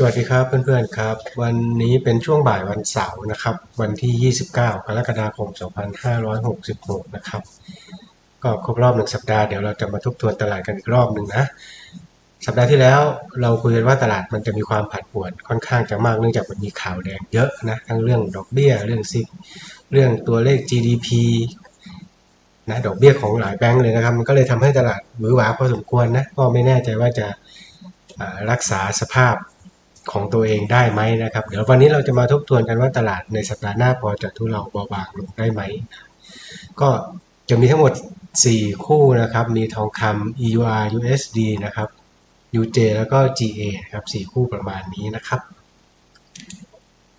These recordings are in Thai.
สวัสดีครับเพื่อนๆครับ วันนี้เป็นช่วงบ่ายวันเสาร์นะครับ วันที่ 29 กรกฎาคม 2566 นะครับ ก็ครบรอบหนึ่งสัปดาห์เดี๋ยวเราจะมาทบทวนตลาดกันอีกรอบหนึ่งนะ สัปดาห์ที่แล้วเราคุยกันว่าตลาดมันจะมีความผันผวนค่อนข้างจะมากเนื่องจากมันมีข่าวแดงเยอะนะทั้งเรื่องดอกเบี้ยเรื่องซิเรื่องตัวเลข GDP นะดอกเบี้ยของหลายแบงก์เลยนะครับ มันก็เลยทำให้ตลาดหวือหวาพอสมควรนะก็ไม่แน่ใจว่าจะรักษาสภาพ ของตัวเองได้ไหมนะครับ เดี๋ยววันนี้เราจะมาทบทวนกันว่าตลาดในสัปดาห์หน้าพอจะทุเลาเบาบางลงได้ไหม ก็จะมีทั้งหมด 4 คู่นะครับ มีทองคำ EUR USD นะครับ UJ แล้วก็ GA นะครับ4คู่ประมาณนี้นะครับ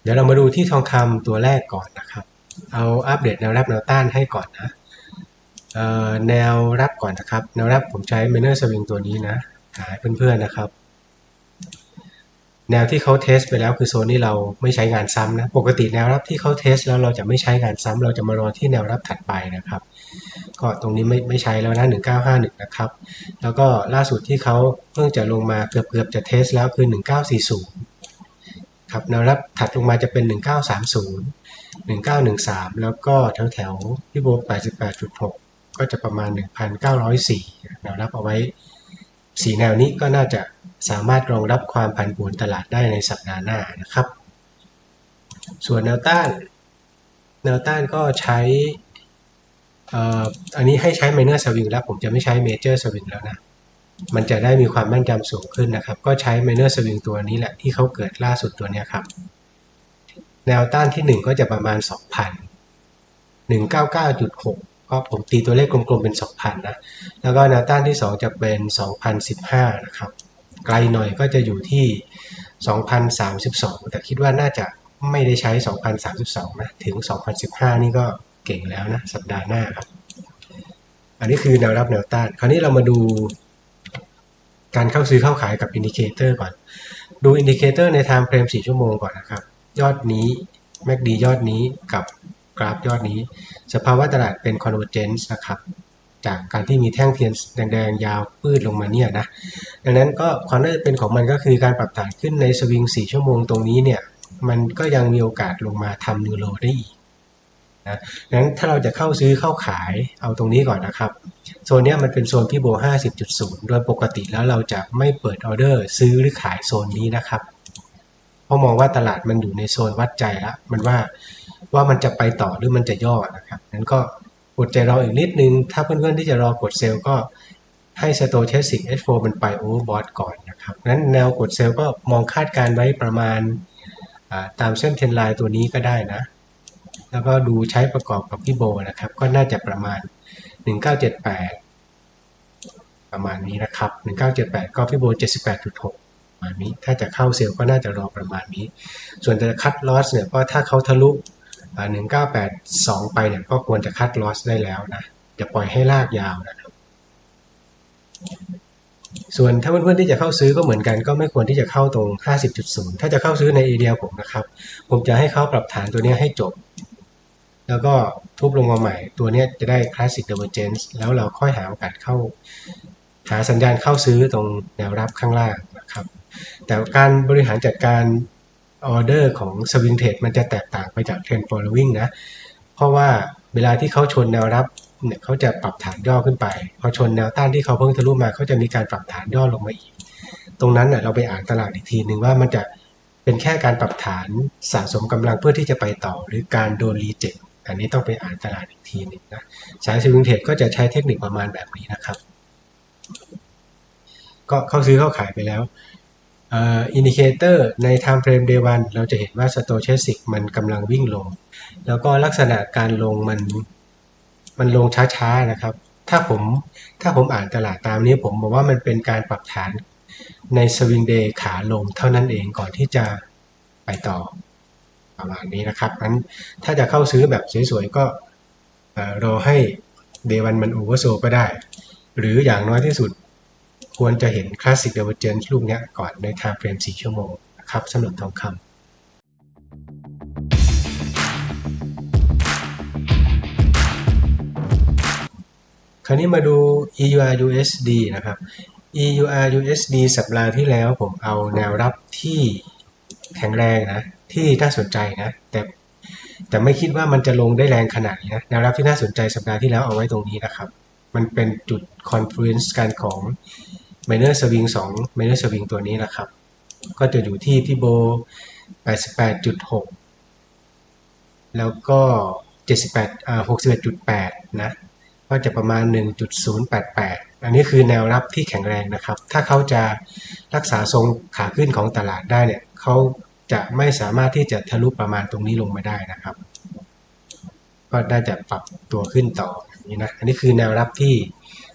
เดี๋ยวเรามาดูที่ทองคำตัวแรกก่อนนะครับ เอาอัปเดตแนวรับแนวต้านให้ก่อนนะแนวรับก่อนนะครับ แนวรับผมใช้ Miner Swing ตัวนี้นะหาให้เพื่อนๆนะครับ แนวที่เขาเทสไปแล้วคือโซนที่เราไม่ใช้งานซ้ำนะ ปกติแนวรับที่เขาเทสแล้วเราจะไม่ใช้งานซ้ำเราจะมารอที่แนวรับถัดไปนะครับ ก็ตรงนี้ไม่ไม่ใช้แล้วนะ1951 นะครับ แล้วก็ล่าสุดที่เขาเพิ่งจะลงมาเกือบเกือบจะเทสแล้วคือ 1940 ครับแนวรับถัดลงมาจะเป็น 1930 1913 แล้วก็แถวแถวๆที่โบ88.6 ก็จะประมาณ 1,904แนวรับเอาไว้สีแนวนี้ก็น่าจะ สามารถรองรับความผันผวนตลาดได้ในสัปดาห์หน้านะครับ ส่วนแนวต้าน แนวต้านก็ใช้อ,อ,อันนี้ให้ใช้ minor swing แล้ว ผมจะไม่ใช้ major swing แล้วนะ มันจะได้มีความแม่นยำสูงขึ้นนะครับ ก็ใช้ minor swing ตัวนี้แหละที่เขาเกิดล่าสุดตัวนี้ครับ แนวต้านที่ 1 ก็จะประมาณ 2,000 199.6ก็ผมตีตัวเลขกลมๆเป็น 2,000 นะ แล้วก็แนวต้านที่ 2 จะเป็น 2,015 นะครับ ไกลหน่อยก็จะอยู่ที่ 2,032 แต่คิดว่าน่าจะไม่ได้ใช้ 2,032 นะ ถึง 2,015 นี่ก็เก่งแล้วนะ สัปดาห์หน้าครับ อันนี้คือแนวรับแนวต้าน คราวนี้เรามาดู การเข้าซื้อเข้าขายกับอินดิเคเตอร์ก่อน ดูอินดิเคเตอร์ใน time frame 4ชั่วโมงก่อนนะครับ ยอดนี้ MACD ยอดนี้กับกราฟยอดนี้ สภาวะตลาดเป็น convergence นะครับ จากการที่มีแท่งเทียนแดงๆยาวปืดลงมาเนี่ยนะดังนั้นก็ความน่าจะเป็นของมันก็คือการปรับฐานขึ้นในสวิง 4 ชั่วโมงตรงนี้เนี่ยมันก็ยังมีโอกาสลงมาทำนิวโลได้อีกนะดังนั้นถ้าเราจะเข้าซื้อเข้าขายเอาตรงนี้ก่อนนะครับ โซนเนี้ยมันเป็นโซนที่โบ 50.0 โดยปกติแล้วเราจะไม่เปิดออเดอร์ซื้อหรือขายโซนนี้นะครับเพราะมองว่าตลาดมันอยู่ในโซนวัดใจแล้วมันว่าว่ามันจะไปต่อหรือมันจะย่อนะครับนั้นก็ อดใจรออีกนิดนึง ถ้าเพื่อนๆที่จะรอกดเซลล์ก็ให้ Stochastic H4 มันไป overbought ก่อนนะครับนั้นแนวกดเซลล์ก็มองคาดการไว้ประมาณตามเส้นเทรนไลน์ตัวนี้ก็ได้นะ แล้วก็ดูใช้ประกอบกับพี่โบนะครับ ก็น่าจะประมาณ 1978 ประมาณนี้นะครับ 1978 ก็พี่โบ 78.6 ประมาณนี้ ถ้าจะเข้าเซลล์ก็น่าจะรอประมาณนี้ ส่วนจะคัดลอสเนี่ยก็ถ้าเขาทะลุ 1982 ไปเนี่ยก็ควรจะคัดลอสได้แล้วนะอย่าปล่อยให้ลากยาวนะครับส่วนถ้าเพื่อนๆที่จะเข้าซื้อก็เหมือนกัน ก็ไม่ควรที่จะเข้าตรง 50.0 ถ้าจะเข้าซื้อในเอเดียผมนะครับ ผมจะให้เขาปรับฐานตัวนี้ให้จบ แล้วก็ทุบลงมาใหม่ ตัวนี้จะได้ Classic Divergence แล้วเราค่อยหาโอกาสเข้า หาสัญญาณเข้าซื้อตรงแนวรับข้างล่างนะครับ แต่การบริหารจัดการ ออเดอร์ของ Swing Trade มันจะแตกต่างไปจาก Trend Following นะ เพราะว่าเวลาที่เขาชนแนวรับเนี่ยเขาจะปรับฐานย่อขึ้นไป พอชนแนวต้านที่เขาเพิ่งทะลุมาเขาจะมีการปรับฐานย่อลงมาอีก ตรงนั้นเน่ยเราไปอ่านตลาดอีกทีหนึ่งว่ามันจะเป็นแค่การปรับฐานสะสมกำลังเพื่อที่จะไปต่อ หรือการโดนรีเจ็คอันนี้ต้องไปอ่านตลาดอีกทีหนึ่งนะสายสวิงเทรดก็จะใช้เทคนิคประมาณแบบนี้นะครับ ก็เข้าซื้อเข้าขายไปแล้ว อินดิเคเตอร์ใน time frame day 1 เราจะเห็นว่า stochastic มันกำลังวิ่งลง แล้วก็ลักษณะการลงมันมันลงช้าๆนะครับ ถ้าผมถ้าผมอ่านตลาดตามนี้ผมบอกว่ามันเป็นการปรับฐานในสวิงเดย์ขาลงเท่านั้นเองก่อนที่จะไปต่อประมาณนี้นะครับงั้นถ้าจะเข้าซื้อแบบสวยๆก็รอให้เดวันมันโอเวอร์โซก็ได้ หรืออย่างน้อยที่สุด ควรจะเห็น Classic Divergence ลูกนี้ก่อนใน time frame 4ชั่วโมงนะครับสำหรับทองคำคราวนี้มาดู EUR USD นะครับ EUR USD สัปดาห์ที่แล้วผมเอาแนวรับที่แข็งแรงนะ ที่น่าสนใจนะ แต่แต่ไม่คิดว่ามันจะลงได้แรงขนาดนี้นะแนวรับที่น่าสนใจสัปดาห์ที่แล้วเอาไว้ตรงนี้นะครับ มันเป็นจุด confluence กันของ minor swing 2 minor swing ตัวนี้นะครับ ก็จะอยู่ที่พี่โบ 88.6 แล้วก็78อ่า61.8 นะ ก็จะประมาณ 1.088 อันนี้คือแนวรับที่แข็งแรงนะครับ ถ้าเขาจะรักษาทรงขาขึ้นของตลาดได้เนี่ยเขาจะไม่สามารถที่จะทะลุประมาณตรงนี้ลงมาได้นะครับ ก็น่าจะปรับตัวขึ้นต่ออย่างนี้นะ อันนี้คือแนวรับที่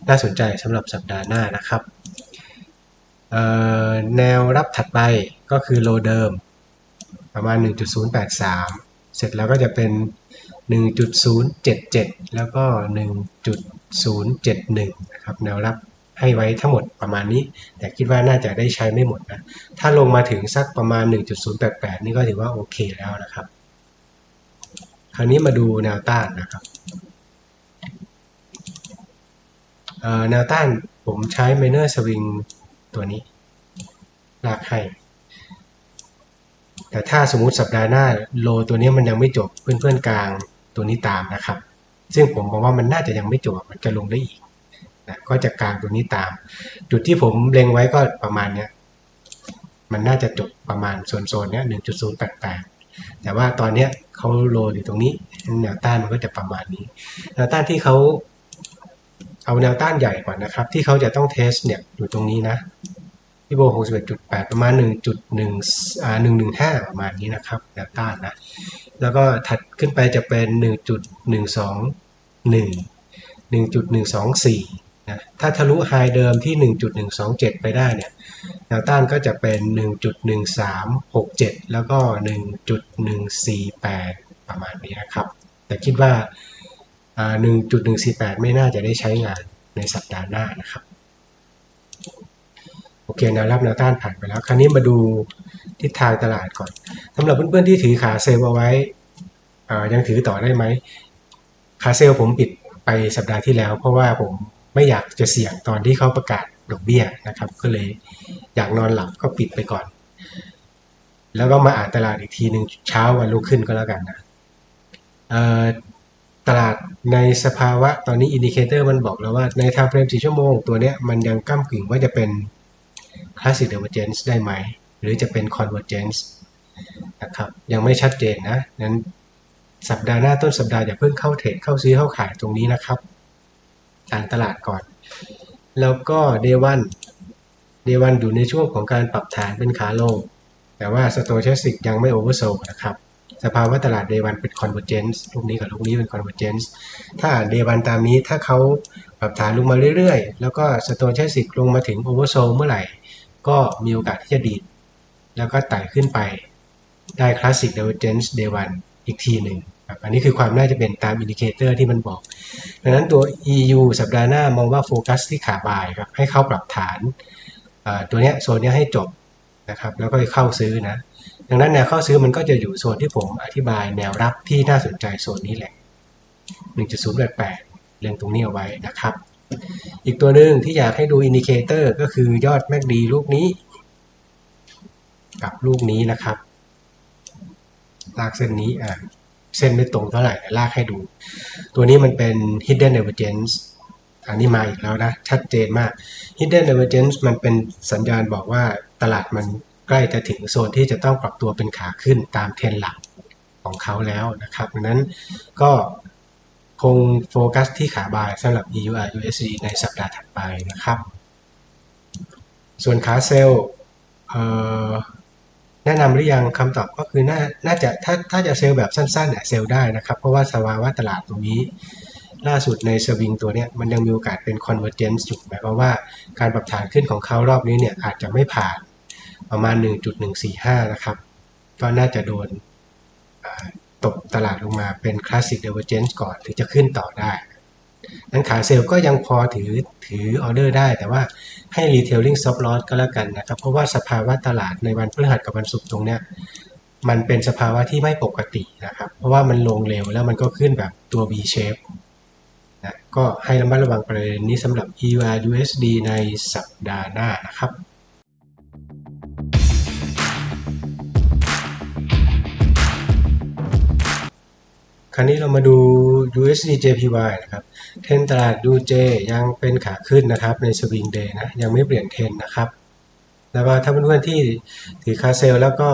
น่าสนใจสำหรับสัปดาห์หน้านะครับ แนวรับถัดไปก็คือโลเดิม ประมาณ 1.083 เสร็จแล้วก็จะเป็น 1.077 แล้วก็ 1.071 นะครับแนวรับให้ไว้ทั้งหมดประมาณนี้ แต่คิดว่าน่าจะได้ใช้ไม่หมดนะ ถ้าลงมาถึงสักประมาณ 1.088 นี่ก็ถือว่าโอเคแล้วนะครับ คราวนี้มาดูแนวต้านนะครับแนวต้านผมใช้ minor swing ตัวนี้ ลากให้ แต่ถ้าสมมุติสัปดาห์หน้าโลตัวนี้มันยังไม่จบเพื่อนๆกลางตัวนี้ตามนะครับ ซึ่งผมมองว่ามันน่าจะยังไม่จบมันจะลงได้อีกนะก็จะกลางตัวนี้ตาม จุดที่ผมเล็งไว้ก็ประมาณเนี้ยมันน่าจะจบประมาณโซนๆเนี้ย1.088แต่ว่าตอนเนี้ยเขาโลอยู่ตรงนี้แนวต้านมันก็จะประมาณนี้แนวต้านที่เขา เอาแนวต้านใหญ่กว่านะครับ ที่เขาจะต้องเทสเนี่ยอยู่ตรงนี้นะพี่โบ61.8 ประมาณ 1.1อ่า115 ประมาณนี้นะครับแนวต้านนะ แล้วก็ถัดขึ้นไปจะเป็น 1.121 1.124 นะ ถ้าทะลุไฮเดิมที่ 1.127 ไปได้เนี่ย แนวต้านก็จะเป็น 1.1367 แล้วก็ 1.148 ประมาณนี้นะครับ แต่คิดว่า 1.148 ไม่น่าจะได้ใช้งานในสัปดาห์หน้านะครับ โอเคแนวรับแนวต้านผ่านไปแล้ว คราวนี้มาดูทิศทางตลาดก่อนสำหรับเพื่อนๆที่ถือขาเซลล์เอาไว้ยังถือต่อได้ไหมขาเซลล์ผมปิดไปสัปดาห์ที่แล้ว เพราะว่าผมไม่อยากจะเสี่ยงตอนที่เขาประกาศดอกเบี้ยนะครับ ก็เลยอยากนอนหลับก็ปิดไปก่อน แล้วก็มาอ่านตลาดอีกทีหนึ่งเช้าวันรุ่งขึ้นก็แล้วกันนะ ตลาดในสภาวะตอนนี้อินดิเคเตอร์มันบอกแล้วว่าในทางเฟรม4ชั่วโมงตัวเนี้ยมันยังก้ากึ่งว่าจะเป็น Classic Divergence ได้ไหม หรือจะเป็น Convergence นะครับยังไม่ชัดเจนนะนั้นสัปดาห์หน้าต้นสัปดาห์อย่าเพิ่งเข้าเทรดเข้าซื้อเข้าขายตรงนี้นะครับอ่านตลาดก่อน แล้วก็ Day 1 Day 1อยู่ในช่วงของการปรับฐานเป็นขาลง แต่ว่า Stochastic ยังไม่ Oversold นะครับ สภาวะตลาด Day 1เป็น Convergence ลูกนี้กับลูกนี้เป็น Convergence ถ้า Day 1ตามนี้ถ้าเขาปรับฐานลงมาเรื่อยๆ แล้วก็ Stochastic ลงมาถึง Oversold เมื่อไหร่ ก็มีโอกาสที่จะดีด แล้วก็ไต่ขึ้นไปได้ Classic Divergence Day 1อีกทีหนึ่งครับอันนี้คือความน่าจะเป็นตามอินดิเคเตอร์ที่มันบอก ดังนั้นตัว EU สัปดาห์หน้ามองว่าโฟกัสที่ขาบายครับให้เข้าปรับฐานตัวนี้โซนนี้ให้จบนะครับแล้วก็เข้าซื้อนะ ดังนั้นแนวเข้าซื้อมันก็จะอยู่โซนที่ผมอธิบายแนวรับที่น่าสนใจโซนนี้แหละ 1.088เรียงตรงนี้เอาไว้นะครับ อีกตัวหนึ่งที่อยากให้ดูอินดิเคเตอร์ก็คือยอดแมกดีลูกนี้ กับลูกนี้นะครับ ลากเส้นนี้อ่าเส้นไม่ตรงเท่าไหร่ลากให้ดู ตัวนี้มันเป็น hidden divergence อันนี้มาอีกแล้วนะ ชัดเจนมาก hidden divergence มันเป็นสัญญาณบอกว่าตลาดมัน ใกล้จะถึงโซนที่จะต้องปรับตัวเป็นขาขึ้นตามเทรนหลักของเขาแล้วนะครับดังนั้นก็คงโฟกัสที่ขาบายสำหรับ EUR USD ในสัปดาห์ถัดไปนะครับ ส่วนขาเซลล์แนะนำหรือยังคำตอบก็คือน่าน่าจะถ้าถ้าจะเซลล์แบบสั้นๆเนี่ยเซลล์ได้นะครับ เพราะว่าสภาวะตลาดตรงนี้ ล่าสุดในสวิงตัวเนี้ยมันยังมีโอกาสเป็น convergence อยู่หมายความว่าการปรับฐานขึ้นของเขารอบนี้เนี่ยอาจจะไม่ผ่าน ประมาณ 1.145 นะครับ ก็น่าจะโดนตกตลาดลงมาเป็น classic divergence ก่อนถึงจะขึ้นต่อได้ นั้นขาเซลล์ก็ยังพอถือถือออเดอร์ได้ แต่ว่าให้ retailing stop loss ก็แล้วกันนะครับ เพราะว่าสภาวะตลาดในวันพฤหัสกับวันศุกร์ตรงเนี้ยมันเป็นสภาวะที่ไม่ปกตินะครับ เพราะว่ามันลงเร็วแล้วมันก็ขึ้นแบบตัว V shape นะก็ให้ระมัดระวังประเด็นนี้สำหรับ EUR USD ในสัปดาห์หน้านะครับ คราวนี้เรามาดู USD JPY นะครับ เทรนตลาด UJ ยังเป็นขาขึ้นนะครับในสวิงเดย์นะ ยังไม่เปลี่ยนเทรนนะครับ แล้วก็ถ้าเพื่อนๆที่ถือคาเซลแล้วก็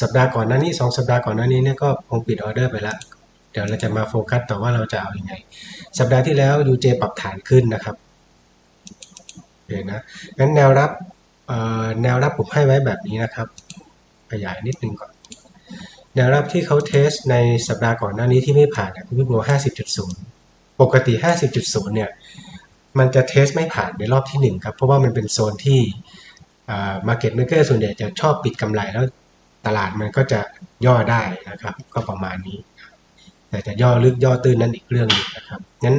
สัปดาห์ก่อนหน้านี้ 2 สัปดาห์ก่อนหน้านี้เนี่ยก็คงปิดออเดอร์ไปแล้ว เดี๋ยวเราจะมาโฟกัสต่อว่าเราจะเอาอยัางไง สัปดาห์ที่แล้ว UJ ปรับฐานขึ้นนะครับโอเคนะงั้นแนวรับแนวรับผมให้ไว้แบบนี้นะครับ ขยายนิดนึงก่อน แนวรับที่เขาเทสในสัปดาห์ก่อนหน้านี้ที่ไม่ผ่านเนี่ยคุณพี่โบ50.0ปกติ50.0เนี่ยมันจะเทสไม่ผ่านในรอบที่1ครับเพราะว่ามันเป็นโซนที่มาร์เก็ตเมเกอร์ส่วนใหญ่จะชอบปิดกำไรแล้วตลาดมันก็จะย่อได้นะครับ ก็ประมาณนี้ แต่จะย่อลึกย่อตื้นนั้นอีกเรื่องหนึงนะครับงั้น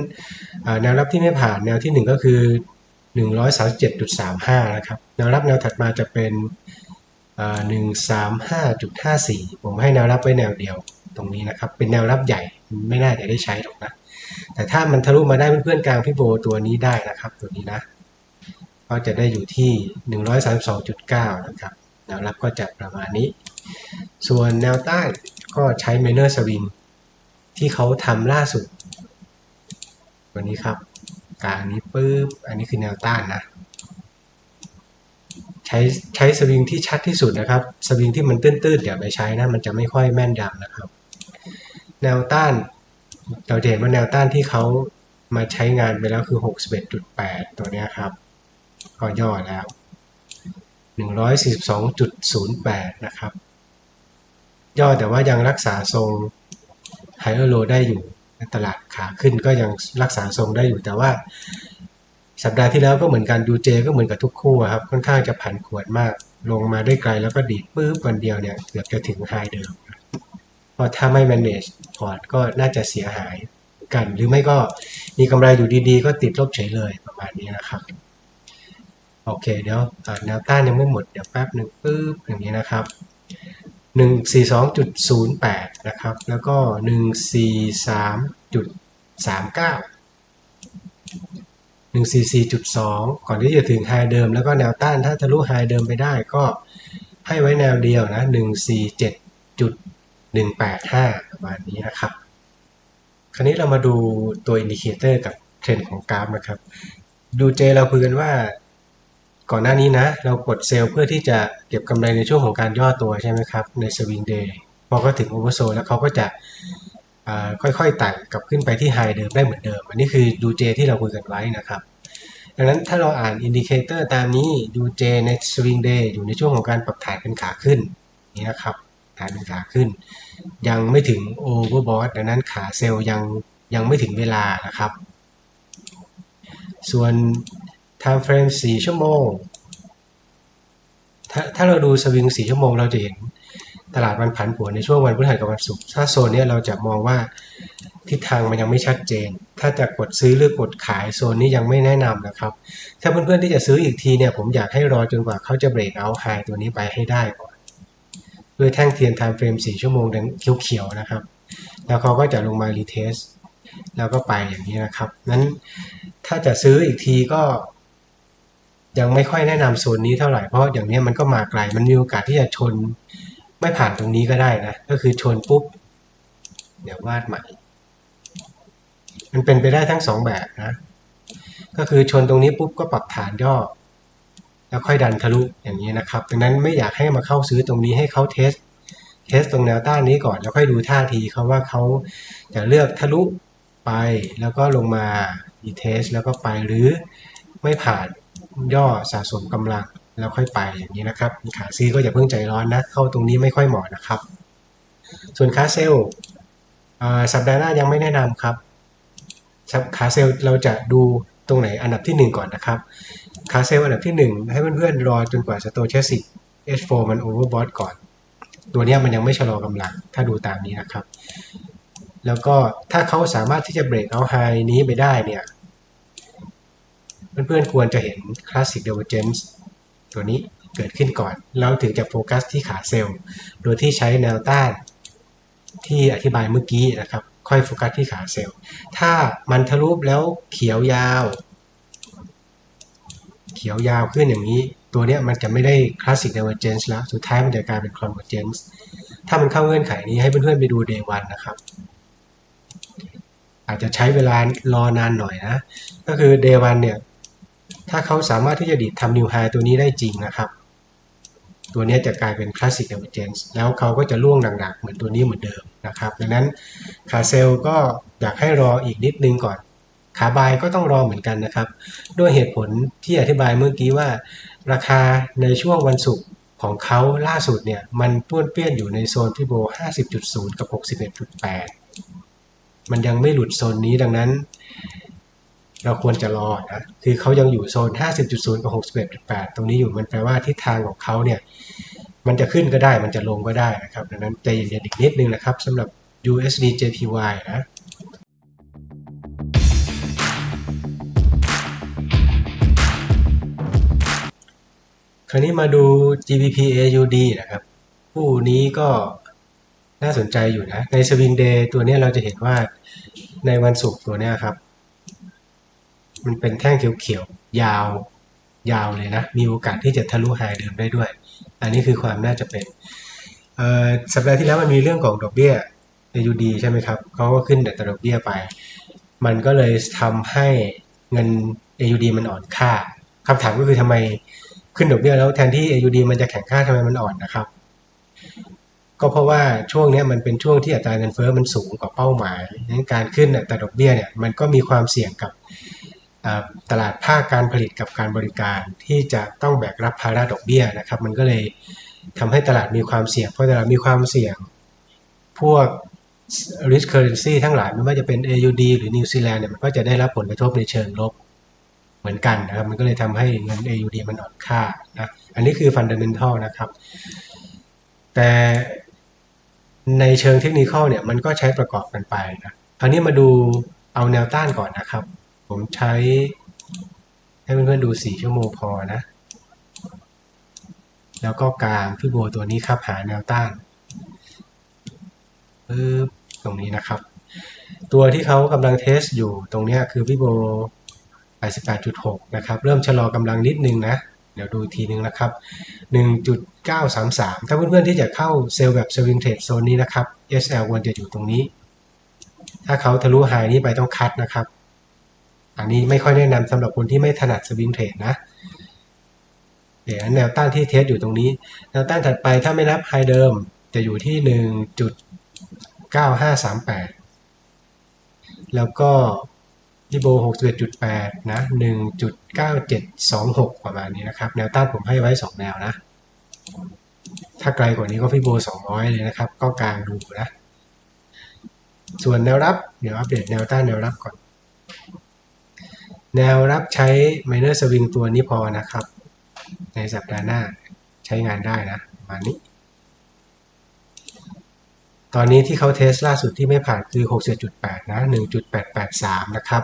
แนวรับที่ไม่ผ่านแนวที่ 1 ก็คือ 137.35 นะครับ แนวรับแนวถัดมาจะเป็น หนึ่งสามห้าจุดห้าสี่ผมให้แนวรับไว้แนวเดียวตรงนี้นะครับ เป็นแนวรับใหญ่ไม่น่าจะได้ใช้หรอกนะ แต่ถ้ามันทะลุมาได้เพื่อนๆกลางพี่โบตัวนี้ได้นะครับ ตัวนี้นะ ก็จะได้อยู่ที่ 132.9 นะครับ แนวรับก็จะประมาณนี้ ส่วนแนวต้านก็ใช้ minor swing ที่เขาทำล่าสุด ตัวนี้ครับ กลางนี้ปุ๊บ อันนี้คือแนวต้านนะ ช้ใช้สวิงที่ชัดที่สุดนะครับ สวิงที่มันตื้นๆเดี๋ยวไปใช้นะ มันจะไม่ค่อยแม่นยำนะครับ แนวต้าน เราเห็นว่าแนวต้านที่เขามาใช้งานไปแล้วคือ 61.8 ตัวนี้ครับ ก็ย่อแล้ว 142.08 นะครับ ย่อแต่ว่ายังรักษาทรงไฮเออร์โลได้อยู่ในตลาดขาขึ้นก็ยังรักษาทรงได้อยู่แต่ว่า สัปดาห์ที่แล้วก็เหมือนกันดูเจก็เหมือนกับทุกคู่ครับค่อนข้างจะผันผวนมาก ลงมาได้ไกลแล้วก็ดีดปื๊บวันเดียวเนี่ยเกือบจะถึงไฮเดิมเพราะถ้าไม่ manage พอร์ตก็น่าจะเสียหายกัน หรือไม่ก็มีกำไรอยู่ดีๆ ก็ติดลบเฉยเลยประมาณนี้นะครับ โอเคเดี๋ยวแนวต้านยังไม่หมด เดี๋ยวแป๊บหนึ่งปึ๊บอย่างนี้นะครับ 142.08 นะครับ แล้วก็ 143.39 144.2 ก่อนที่จะถึงไฮเดิม แล้วก็แนวต้านถ้าทะลุไฮเดิมไปได้ก็ให้ไว้แนวเดียวนะ 147.185 ประมาณนี้นะครับ คราวนี้เรามาดูตัวอินดิเคเตอร์กับเทรนด์ของกราฟนะครับ ดูเจเราคุยกันว่าก่อนหน้านี้นะ เรากดเซลล์เพื่อที่จะเก็บกำไรในช่วงของการย่อตัวใช่ไหมครับ ในสวิงเดย์พอก็ถึงโอเวอร์โซแล้วเขาก็จะ ค่อยๆไต่กลับขึ้นไปที่ไฮเดิมได้เหมือนเดิม อันนี้คือดูเจที่เราคุยกันไว้นะครับ ดังนั้นถ้าเราอ่านอินดิเคเตอร์ตามนี้ดูเจในสวิงเดย์อยู่ในช่วงของการปรับฐานเป็นขาขึ้นนี่นะครับฐานเป็นขาขึ้น ยังไม่ถึงโอเวอร์บอทดังนั้นขาเซลล์ยังยังไม่ถึงเวลานะครับ ส่วน time frame 4 ชั่วโมง ถ้าถ้าเราดูสวิง 4 ชั่วโมงเราจะเห็น ตลาดมันผันผวนในช่วงวันพฤหัสกับวันศุกร์ถ้าโซนนี้เราจะมองว่าทิศทางมันยังไม่ชัดเจน ถ้าจะกดซื้อหรือกดขายโซนนี้ยังไม่แนะนำนะครับ ถ้าเพื่อนๆที่จะซื้ออีกทีเนี่ยผมอยากให้รอจนกว่าเขาจะเบรกเอาไฮตัวนี้ไปให้ได้ก่อนด้วยแท่งเทียน time frame 4ชั่วโมงดังเขียวๆนะครับ แล้วเขาก็จะลงมารีเทสแล้วก็ไปอย่างนี้นะครับ นั้นถ้าจะซื้ออีกทีก็ ยังไม่ค่อยแนะนำโซนนี้เท่าไหร่ เพราะอย่างนี้มันก็มาไกล มันมีโอกาสที่จะชน ไม่ผ่านตรงนี้ก็ได้นะ ก็คือชนปุ๊บ เดี๋ยววาดใหม่ มันเป็นไปได้ทั้งสองแบบนะ ก็คือชนตรงนี้ปุ๊บก็ปรับฐานย่อ แล้วค่อยดันทะลุอย่างนี้นะครับ ดังนั้นไม่อยากให้มาเข้าซื้อตรงนี้ให้เขาเทส เทสตรงแนวต้านนี้ก่อนแล้วค่อยดูท่าทีเขาว่าเขาจะเลือกทะลุไปแล้วก็ลงมาดีเทสแล้วก็ไปหรือไม่ผ่านย่อสะสมกำลัง แล้วค่อยไปอย่างนี้นะครับ ขาซีก็อย่าเพิ่งใจร้อนนะ เข้าตรงนี้ไม่ค่อยเหมาะนะครับ ส่วนขาเซลสัปดาห์หน้ายังไม่แนะนำครับขาเซลเราจะดูตรงไหนอันดับที่ 1 ก่อนนะครับขาเซลอันดับที่ 1 ให้เพื่อนๆรอจนกว่าสโตเชสิก H4 มันโอเวอร์บอทก่อน ตัวนี้มันยังไม่ชะลอกำลัง ถ้าดูตามนี้นะครับ แล้วก็ถ้าเขาสามารถที่จะเบรกเอาไฮนี้ไปได้เนี่ย เพื่อนๆควรจะเห็น Classic Divergence ตัวนี้เกิดขึ้นก่อนแล้วถึงจะโฟกัสที่ขาเซลล์ โดยที่ใช้แนวต้านที่อธิบายเมื่อกี้นะครับ ค่อยโฟกัสที่ขาเซลล์ ถ้ามันทะลุแล้วเขียวยาว เขียวยาวขึ้นอย่างนี้ ตัวเนี้ยมันจะไม่ได้คลาสสิก divergence แล้ว สุดท้ายมันจะกลายเป็น convergence ถ้ามันเข้าเงื่อนไขนี้ให้เพื่อนๆไปดู day one นะครับอาจจะใช้เวลารอนานหน่อยนะ ก็คือ day one เนี่ย ถ้าเขาสามารถที่จะดีดทำ new high ตัวนี้ได้จริงนะครับ ตัวนี้จะกลายเป็น classic divergence แล้วเขาก็จะล่วงหนักๆเหมือนตัวนี้เหมือนเดิมนะครับ ดังนั้นขาเซลก็อยากให้รออีกนิดนึงก่อน ขาบายก็ต้องรอเหมือนกันนะครับ ด้วยเหตุผลที่อธิบายเมื่อกี้ว่า ราคาในช่วงวันศุกร์ของเขาล่าสุดเนี่ยมันป้วนเปี้ยนอยู่ในโซนพี่โบ 50.0 กับ 61.8 มันยังไม่หลุดโซนนี้ดังนั้น เราควรจะรอนะคือเขายังอยู่โซน 50.0 กับ 61.8 ตรงนี้อยู่มันแปลว่าทิศทางของเขาเนี่ยมันจะขึ้นก็ได้มันจะลงก็ได้นะครับดังนั้นใจเย็นๆอีกนิดนึงนะครับสำหรับ USD JPY นะคราวนี้มาดู GBP AUD นะครับ คู่นี้ก็น่าสนใจอยู่นะ ในสวิงเดย์ตัวนี้เราจะเห็นว่าในวันศุกร์ตัวนี้ครับ มันเป็นแท่งเขียวๆยาวยาวเลยนะ มีโอกาสที่จะทะลุไฮเดิมได้ด้วย อันนี้คือความน่าจะเป็นสัปดาห์ที่แล้วมันมีเรื่องของดอกเบี้ย AUD ใช่ไหมครับเขาก็ขึ้นแต่ดอกเบี้ยไป มันก็เลยทำให้เงิน AUD มันอ่อนค่าคำถามก็คือทำไมขึ้นดอกเบี้ยแล้วแทนที่ AUD มันจะแข็งค่าทำไมมันอ่อนนะครับ ก็เพราะว่าช่วงนี้มันเป็นช่วงที่อัตราเงินเฟ้อมันสูงกว่าเป้าหมายดังนั้นการขึ้นอัตราดอกเบี้ยเนี่ยมันก็มีความเสี่ยงกับ ตลาดภาคการผลิตกับการบริการที่จะต้องแบกรับภาระดอกเบี้ยนะครับ มันก็เลยทำให้ตลาดมีความเสี่ยง เพราะตลาดมีความเสี่ยง พวก risk currency ทั้งหลายไม่ว่าจะเป็น AUD หรือนิวซีแลนด์เนี่ยมันก็จะได้รับผลกระทบในเชิงลบเหมือนกันนะครับ มันก็เลยทำให้เงิน AUD มันอ่อนค่านะอันนี้คือ fundamental นะครับ แต่ในเชิงเทคนิคเนี่ยมันก็ใช้ประกอบกันไปนะคราวนี้มาดูเอาแนวต้านก่อนนะครับ ผมใช้ ให้เพื่อนๆดู 4 ชั่วโมงพอนะ แล้วก็กลางพี่โบตัวนี้ครับหาแนวต้านปึ๊บตรงนี้นะครับ ตัวที่เขากำลังเทสอยู่ตรงนี้คือพี่โบ 88.6 นะครับ เริ่มชะลอกำลังนิดนึงนะ เดี๋ยวดูทีนึงนะครับ 1.933 ถ้าเพื่อนๆที่จะเข้าเซลล์แบบสวิงเทรดโซนนี้นะครับ SL ควรจะอยู่ตรงนี้ ถ้าเขาทะลุไฮนี้ไปต้องคัดนะครับ อันนี้ไม่ค่อยแนะนำสำหรับคนที่ไม่ถนัดสวิงเทรดนะ เดี๋ยวแนวต้านที่เทสอยู่ตรงนี้ แนวต้านถัดไปถ้าไม่นับไฮเดิมจะอยู่ที่1.9538แปดแล้วก็ที่โบ61.8นะ1.9726ประมาณนี้นะครับ แนวต้านผมให้ไว้2แนวนะ ถ้าไกลกว่านี้ก็พี่โบ200เลยนะครับ ก็กลางดูนะ ส่วนแนวรับ เดี๋ยวอัปเดตแนวต้านแนวรับก่อน แนวรับใช้ minor swing ตัวนี้พอนะครับ ในสัปดาห์หน้าใช้งานได้นะประมาณนี้ ตอนนี้ที่เขาเทสล่าสุดที่ไม่ผ่านคือ61.8นะ 1.883 นะครับ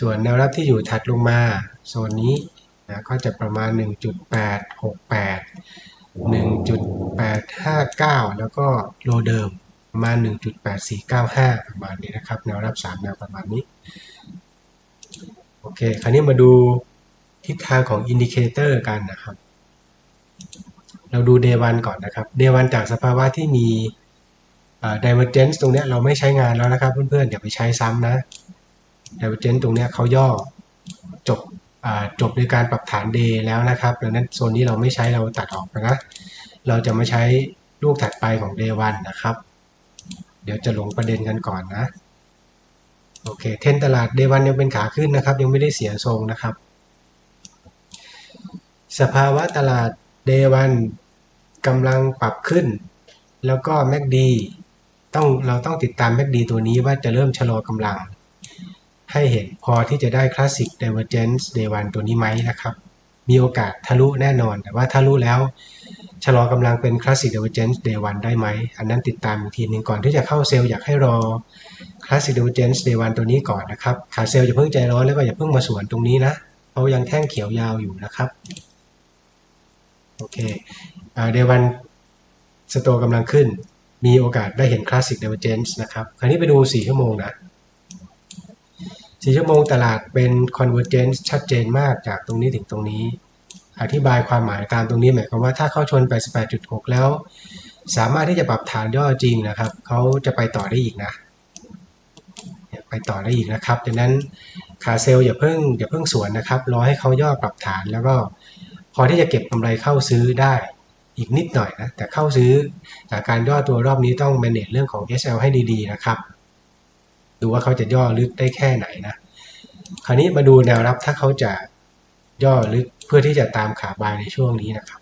ส่วนแนวรับที่อยู่ถัดลงมาโซนนี้นะก็จะประมาณ 1.868 1.859 แล้วก็โลเดิมประมาณ 1.8495 ประมาณนี้นะครับ แนวรับ 3 แนวประมาณนี้ โอเค คราวนี้มาดูทิศทางของอินดิเคเตอร์กันนะครับ เราดู day 1ก่อนนะครับ day 1จากสภาวะที่มี divergence ตรงเนี้ยเราไม่ใช้งานแล้วนะครับ เพื่อนๆอย่าไปใช้ซ้ำนะ divergence ตรงเนี้ยเขาย่อจบจบในการปรับฐาน day แล้วนะครับดังนั้นโซนนี้เราไม่ใช้เราตัดออกนะ เราจะมาใช้ลูกถัดไปของ day 1นะครับ เดี๋ยวจะลงประเด็นกันก่อนนะ โอเค เทนตลาด day 1ยังเป็นขาขึ้นนะครับ ยังไม่ได้เสียทรงนะครับ สภาวะตลาด day 1กำลังปรับขึ้น แล้วก็ MACD ต้องเราต้องติดตาม MACD ตัวนี้ว่าจะเริ่มชะลอกำลัง ให้เห็นพอที่จะได้ Classic Divergence Day 1ตัวนี้ไหมนะครับ มีโอกาสทะลุแน่นอน แต่ว่าถ้ารู้แล้ว ชะลอกำลังเป็น Classic Divergence Day 1 ได้ไหม อันนั้นติดตามอีกทีหนึ่งก่อนที่จะเข้าเซลล์อยากให้รอ Classic Divergence Day 1 ตัวนี้ก่อนนะครับ ขาเซลล์อย่าเพิ่งใจร้อนแล้วก็อย่าเพิ่งมาสวนตรงนี้นะ เพราะยังแท่งเขียวยาวอยู่นะครับ โอเคเดวันสโตกำลังขึ้น มีโอกาสได้เห็นคลาสสิกเดเวอเจนซ์นะครับ คราวนี้ไปดู 4 ชั่วโมงนะ4ชั่วโมงตลาดเป็น convergence ชัดเจนมากจากตรงนี้ถึงตรงนี้ อธิบายความหมายการตรงนี้หมายความว่าถ้าเขาชน 88.6 แล้ว สามารถที่จะปรับฐานย่อจริงนะครับเขาจะไปต่อได้อีกนะ ไปต่อได้อีกนะครับดังนั้นขาเซลล์อย่าเพิ่งอย่าเพิ่งสวนนะครับรอให้เขาย่อปรับฐานแล้วก็พอที่จะเก็บกำไรเข้าซื้อได้อีกนิดหน่อยนะแต่เข้าซื้อจากการย่อตัวรอบนี้ต้อง manage เรื่องของ SL ให้ดีๆนะครับ ดูว่าเขาจะย่อลึกได้แค่ไหนนะ คราวนี้มาดูแนวรับถ้าเขาจะ ย่อลึกเพื่อที่จะตามขาบายในช่วงนี้นะครับ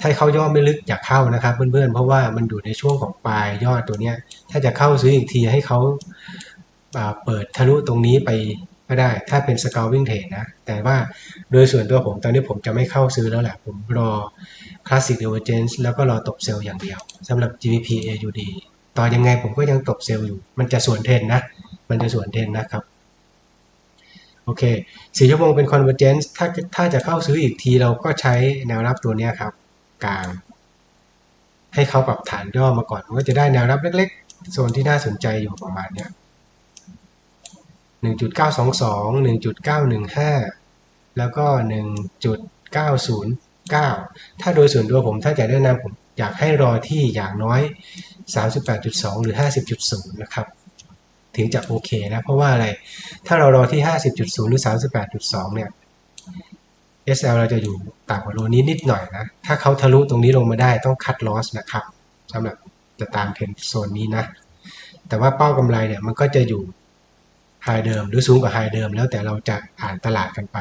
ถ้าเขาย่อไม่ลึกอย่าเข้านะครับ เพื่อนๆ เพราะว่ามันอยู่ในช่วงของปลายยอดตัวเนี้ย ถ้าจะเข้าซื้ออีกทีให้เขาาเปิดทะลุตรงนี้ไปก็ได้ ถ้าเป็น scalping trade นะ แต่ว่าโดยส่วนตัวผมตอนนี้ผมจะไม่เข้าซื้อแล้วแหละ ผมรอ classic divergence แล้วก็รอตบเซลล์อย่างเดียวสำหรับ GBP AUD ต่อยังไงผมก็ยังตบเซลล์อยู่ มันจะส่วนเทรนนะ มันจะส่วนเทรนนะครับ โอเคสี่ชั่วโมงเป็น convergence ถ้าถ้าจะเข้าซื้ออีกทีเราก็ใช้แนวรับตัวนี้ครับ กลาง ให้เขาปรับฐานย่อมาก่อนมันก็จะได้แนวรับเล็กๆ โซนที่น่าสนใจอยู่ประมาณเนี้ย1.922 1.915 แล้วก็ 1.909 ถ้าโดยส่วนตัวผมถ้าจะแนะนำผมอยากให้รอที่อย่างน้อย 38.2 หรือ 50.0 นะครับ ถึงจะโอเคนะ เพราะว่าอะไร ถ้าเรารอที่ 50.0 หรือ 38.2 เนี่ย SL เราจะอยู่ต่ำกว่าโลนี้นิดหน่อยนะ ถ้าเขาทะลุตรงนี้ลงมาได้ต้องคัดลอสนะครับสำหรับจะตามเทรนโซนนี้นะ แต่ว่าเป้ากำไรเนี่ยมันก็จะอยู่ไฮเดิมหรือสูงกว่าไฮเดิม แล้วแต่เราจะอ่านตลาดกันไป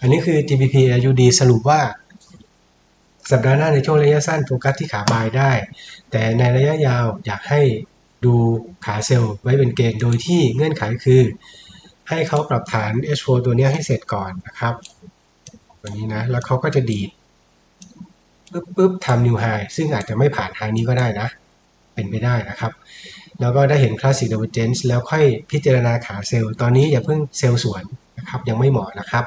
อันนี้คือ GBP AUD สรุปว่า สัปดาห์หน้าในช่วงระยะสั้นโฟกัสที่ขาบายได้ แต่ในระยะยาวอยากให้ ดูขาเซลล์ไว้เป็นเกณฑ์โดยที่เงื่อนไขคือ ให้เขาปรับฐาน H4 ตัวนี้ให้เสร็จก่อนนะครับตัวนี้นะแล้วเขาก็จะดีดปึ๊บปึ๊บทำนิวไฮซึ่งอาจจะไม่ผ่านไฮนี้ก็ได้นะ เป็นไปได้นะครับ แล้วก็ได้เห็นคลาสสิก d ด v e r g e n c e แล้วค่อยพิจารณาขาเซลล์ตอนนี้อย่าเพิ่งเซลล์สวนนะครับ ยังไม่เหมาะนะครับ